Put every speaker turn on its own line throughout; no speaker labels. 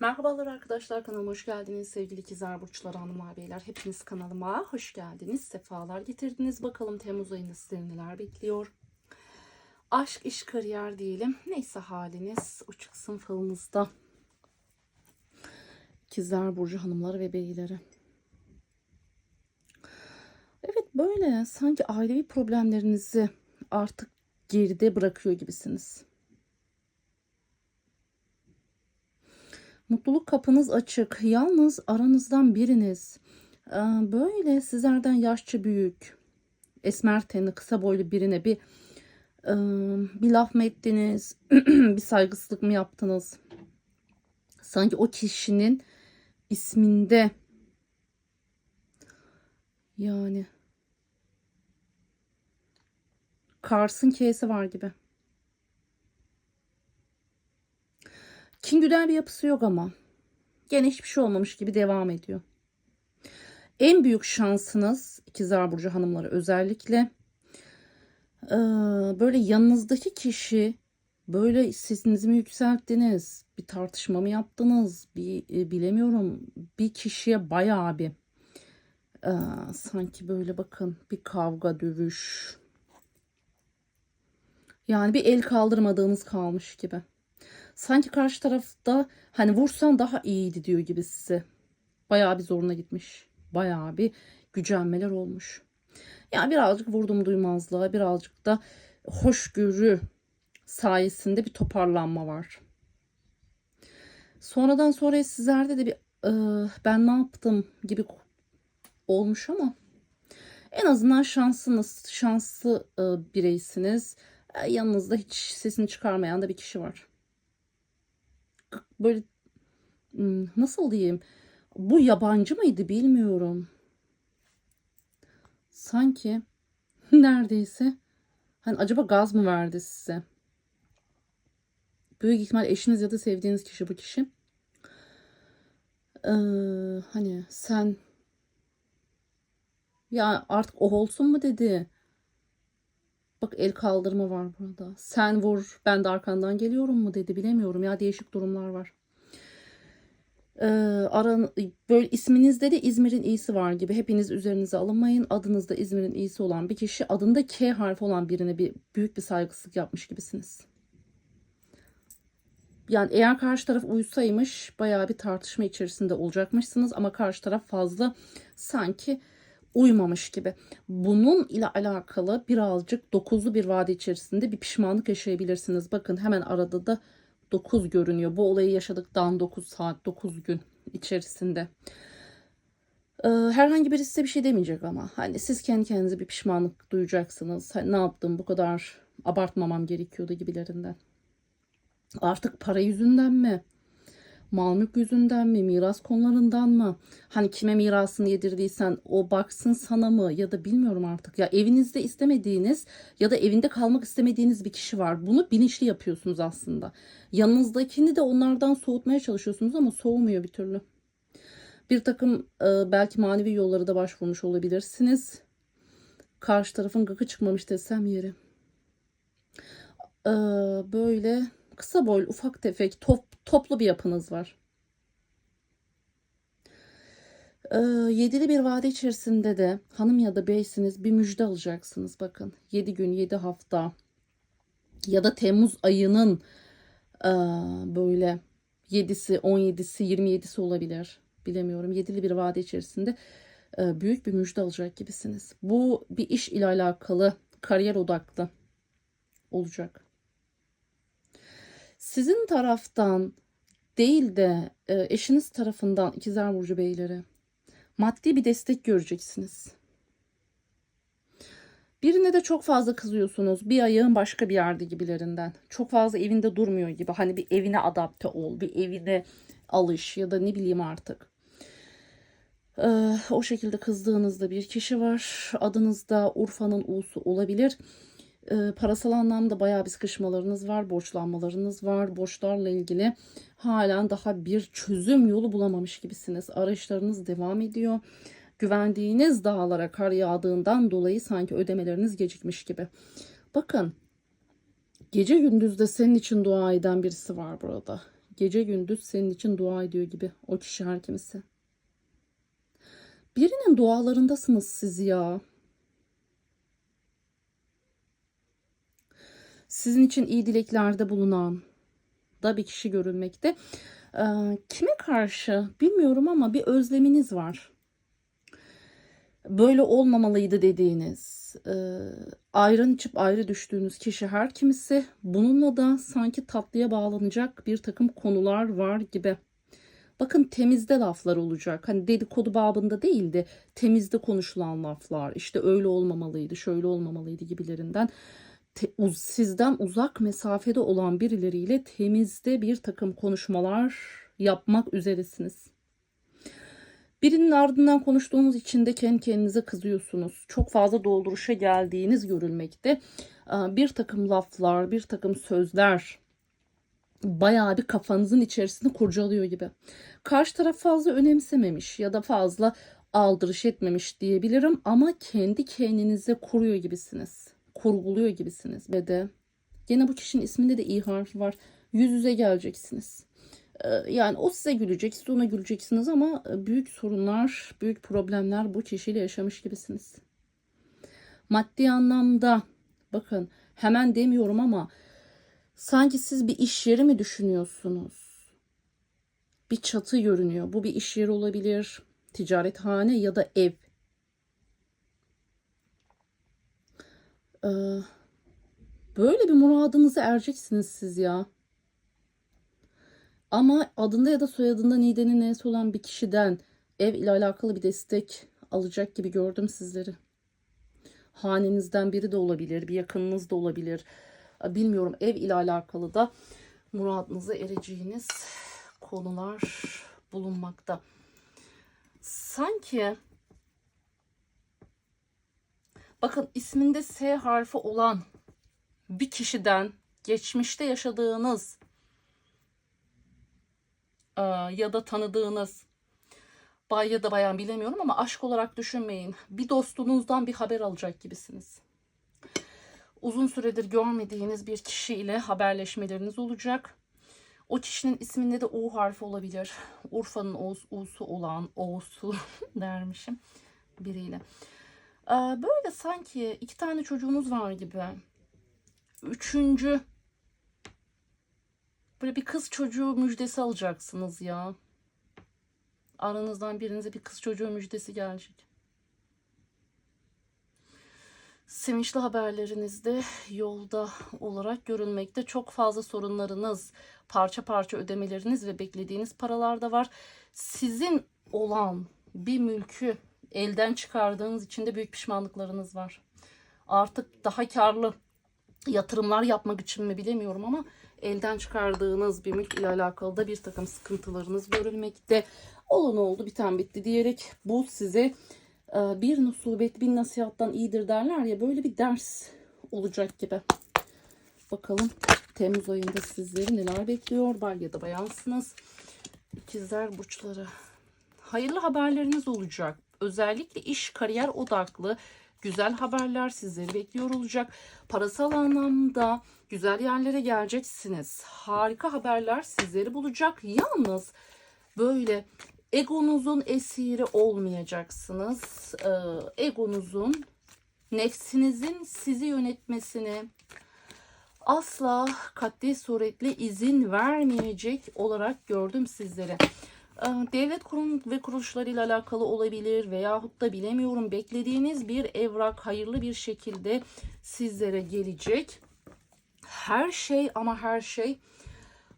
Merhabalar arkadaşlar kanalıma hoş geldiniz. Sevgili ikizler burçları hanımlar beyler hepiniz kanalıma hoş geldiniz. Sefalar getirdiniz. Bakalım Temmuz ayında sizleri neler bekliyor? Aşk iş kariyer diyelim. Neyse haliniz o çıksın falınızda. İkizler burcu hanımları ve beyleri. Evet böyle sanki ailevi problemlerinizi artık geride bırakıyor gibisiniz Mutluluk kapınız açık. Yalnız aranızdan biriniz e, böyle sizlerden yaşça büyük, esmer tenli, kısa boylu birine bir e, bir laf mı ettiniz, bir saygısızlık mı yaptınız? Sanki o kişinin isminde yani Kars'ın K'si var gibi. Kin güzel bir yapısı yok ama. Gene hiçbir şey olmamış gibi devam ediyor. En büyük şansınız ikizler burcu hanımları özellikle böyle yanınızdaki kişi böyle sesinizi mi yükselttiniz bir tartışma mı yaptınız bir e, bilemiyorum bir kişiye bayağı bir sanki böyle bakın bir kavga dövüş yani bir el kaldırmadığınız kalmış gibi. Sanki karşı tarafta hani vursan daha iyiydi diyor gibi size. Bayağı bir zoruna gitmiş. Bayağı bir gücenmeler olmuş. Yani birazcık vurdum duymazlığa, birazcık da hoşgörü sayesinde bir toparlanma var. Sonradan sonra sizlerde de bir e, ben ne yaptım gibi olmuş ama en azından şansınız, şanslı e, bireysiniz. Yanınızda hiç sesini çıkarmayan da bir kişi var böyle nasıl diyeyim bu yabancı mıydı bilmiyorum. Sanki neredeyse hani acaba gaz mı verdi size? Büyük ihtimal eşiniz ya da sevdiğiniz kişi bu kişi. Ee, hani sen ya artık o olsun mu dedi. Bak el kaldırma var burada. Sen vur ben de arkandan geliyorum mu dedi bilemiyorum ya değişik durumlar var. Ee, aran, böyle isminizde de İzmir'in iyisi var gibi. Hepiniz üzerinize alınmayın. Adınızda İzmir'in iyisi olan bir kişi adında K harfi olan birine bir büyük bir saygısızlık yapmış gibisiniz. Yani eğer karşı taraf uysaymış bayağı bir tartışma içerisinde olacakmışsınız ama karşı taraf fazla sanki uymamış gibi. Bunun ile alakalı birazcık dokuzlu bir vade içerisinde bir pişmanlık yaşayabilirsiniz. Bakın hemen arada da 9 görünüyor. Bu olayı yaşadıktan 9 saat, 9 gün içerisinde. Ee, herhangi birisi size bir şey demeyecek ama hani siz kendi kendinize bir pişmanlık duyacaksınız. Hani ne yaptım bu kadar abartmamam gerekiyordu gibilerinden. Artık para yüzünden mi? Mal mülk yüzünden mi, miras konularından mı? Hani kime mirasını yedirdiysen o baksın sana mı ya da bilmiyorum artık. Ya evinizde istemediğiniz ya da evinde kalmak istemediğiniz bir kişi var. Bunu bilinçli yapıyorsunuz aslında. Yanınızdakini de onlardan soğutmaya çalışıyorsunuz ama soğumuyor bir türlü. Bir takım e, belki manevi yolları da başvurmuş olabilirsiniz. Karşı tarafın gıkı çıkmamış desem yeri. E, böyle kısa boylu ufak tefek top, toplu bir yapınız var. Ee, yedili bir vade içerisinde de hanım ya da beysiniz bir müjde alacaksınız. Bakın 7 gün 7 hafta ya da Temmuz ayının e, böyle 7'si 17'si 27'si olabilir. Bilemiyorum. Yedili bir vade içerisinde e, büyük bir müjde alacak gibisiniz. Bu bir iş ile alakalı kariyer odaklı olacak sizin taraftan değil de e, eşiniz tarafından ikizler burcu beyleri maddi bir destek göreceksiniz. Birine de çok fazla kızıyorsunuz. Bir ayağın başka bir yerde gibilerinden. Çok fazla evinde durmuyor gibi. Hani bir evine adapte ol, bir evine alış ya da ne bileyim artık. Ee, o şekilde kızdığınızda bir kişi var. Adınızda Urfa'nın U'su olabilir e, parasal anlamda bayağı bir sıkışmalarınız var, borçlanmalarınız var. Borçlarla ilgili halen daha bir çözüm yolu bulamamış gibisiniz. Arayışlarınız devam ediyor. Güvendiğiniz dağlara kar yağdığından dolayı sanki ödemeleriniz gecikmiş gibi. Bakın gece gündüz de senin için dua eden birisi var burada. gece gündüz senin için dua ediyor gibi o kişi her kimisi. Birinin dualarındasınız siz ya. Sizin için iyi dileklerde bulunan da bir kişi görülmekte. Ee, kime karşı bilmiyorum ama bir özleminiz var. Böyle olmamalıydı dediğiniz, e, ayran içip ayrı düştüğünüz kişi her kimisi. Bununla da sanki tatlıya bağlanacak bir takım konular var gibi. Bakın temizde laflar olacak. Hani dedikodu babında değildi. Temizde konuşulan laflar. İşte öyle olmamalıydı, şöyle olmamalıydı gibilerinden. Te- uz- sizden uzak mesafede olan birileriyle temizde bir takım konuşmalar yapmak üzeresiniz. Birinin ardından konuştuğunuz için de kendi kendinize kızıyorsunuz. Çok fazla dolduruşa geldiğiniz görülmekte. Bir takım laflar, bir takım sözler bayağı bir kafanızın içerisinde kurcalıyor gibi. Karşı taraf fazla önemsememiş ya da fazla aldırış etmemiş diyebilirim ama kendi kendinize kuruyor gibisiniz. Kurguluyor gibisiniz ve de gene bu kişinin isminde de iyi harfi var. Yüz yüze geleceksiniz. Ee, Yani o size gülecek, siz ona güleceksiniz ama e, büyük sorunlar, büyük problemler bu kişiyle yaşamış gibisiniz. Maddi anlamda bakın hemen demiyorum ama sanki siz bir iş yeri mi düşünüyorsunuz? Bir çatı görünüyor. Bu bir iş yeri olabilir, ticarethane ya da ev. Ee, böyle bir muradınıza ereceksiniz siz ya. Ama adında ya da soyadında Nide'nin neyse olan bir kişiden ev ile alakalı bir destek alacak gibi gördüm sizleri. Hanenizden biri de olabilir, bir yakınınız da olabilir. Bilmiyorum ev ile alakalı da muradınıza ereceğiniz konular bulunmakta. Sanki bakın isminde S harfi olan bir kişiden geçmişte yaşadığınız e, ya da tanıdığınız bay ya da bayan bilemiyorum ama aşk olarak düşünmeyin. Bir dostunuzdan bir haber alacak gibisiniz. Uzun süredir görmediğiniz bir kişiyle haberleşmeleriniz olacak. O kişinin isminde de U harfi olabilir. Urfa'nın O'su, olan O'su dermişim biriyle. Ee, Böyle sanki iki tane çocuğunuz var gibi. Üçüncü Böyle bir kız çocuğu müjdesi alacaksınız ya. Aranızdan birinize bir kız çocuğu müjdesi gelecek. Sevinçli haberleriniz de yolda olarak görülmekte. Çok fazla sorunlarınız, parça parça ödemeleriniz ve beklediğiniz paralar da var. Sizin olan bir mülkü elden çıkardığınız için de büyük pişmanlıklarınız var. Artık daha karlı yatırımlar yapmak için mi bilemiyorum ama elden çıkardığınız bir mülk ile alakalı da bir takım sıkıntılarınız görülmekte. Olan oldu biten bitti diyerek bu size e, bir nusubet bin nasihattan iyidir derler ya böyle bir ders olacak gibi. Bakalım Temmuz ayında sizleri neler bekliyor? Bay ya da bayansınız. İkizler burçları. Hayırlı haberleriniz olacak. Özellikle iş, kariyer odaklı güzel haberler sizleri bekliyor olacak. Parasal anlamda güzel yerlere geleceksiniz. Harika haberler sizleri bulacak. Yalnız böyle egonuzun esiri olmayacaksınız. Ee, egonuzun, nefsinizin sizi yönetmesini asla katli suretle izin vermeyecek olarak gördüm sizleri. Ee, Devlet kurum ve kuruluşlarıyla alakalı olabilir veyahut da bilemiyorum beklediğiniz bir evrak hayırlı bir şekilde sizlere gelecek. Her şey ama her şey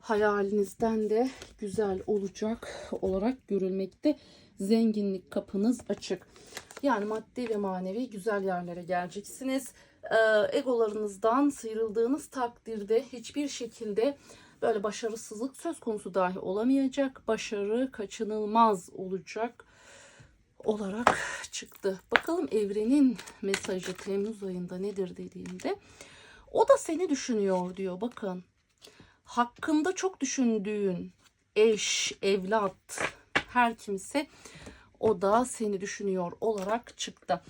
hayalinizden de güzel olacak olarak görülmekte. Zenginlik kapınız açık. Yani maddi ve manevi güzel yerlere geleceksiniz. Ee, egolarınızdan sıyrıldığınız takdirde hiçbir şekilde böyle başarısızlık söz konusu dahi olamayacak. Başarı kaçınılmaz olacak olarak çıktı. Bakalım evrenin mesajı Temmuz ayında nedir dediğimde. O da seni düşünüyor diyor bakın. Hakkında çok düşündüğün eş, evlat, her kimse o da seni düşünüyor olarak çıktı.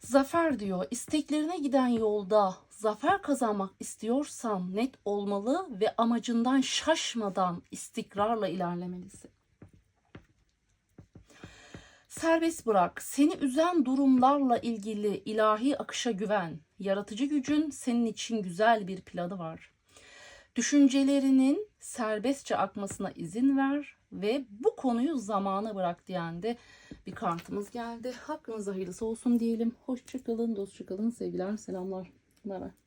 Zafer diyor isteklerine giden yolda Zafer kazanmak istiyorsan net olmalı ve amacından şaşmadan istikrarla ilerlemelisin. Serbest bırak. Seni üzen durumlarla ilgili ilahi akışa güven. Yaratıcı gücün senin için güzel bir planı var. Düşüncelerinin serbestçe akmasına izin ver ve bu konuyu zamana bırak diyen de bir kartımız geldi. Hakkınızda hayırlısı olsun diyelim. Hoşçakalın, dostçakalın, sevgiler, selamlar. Bay bay.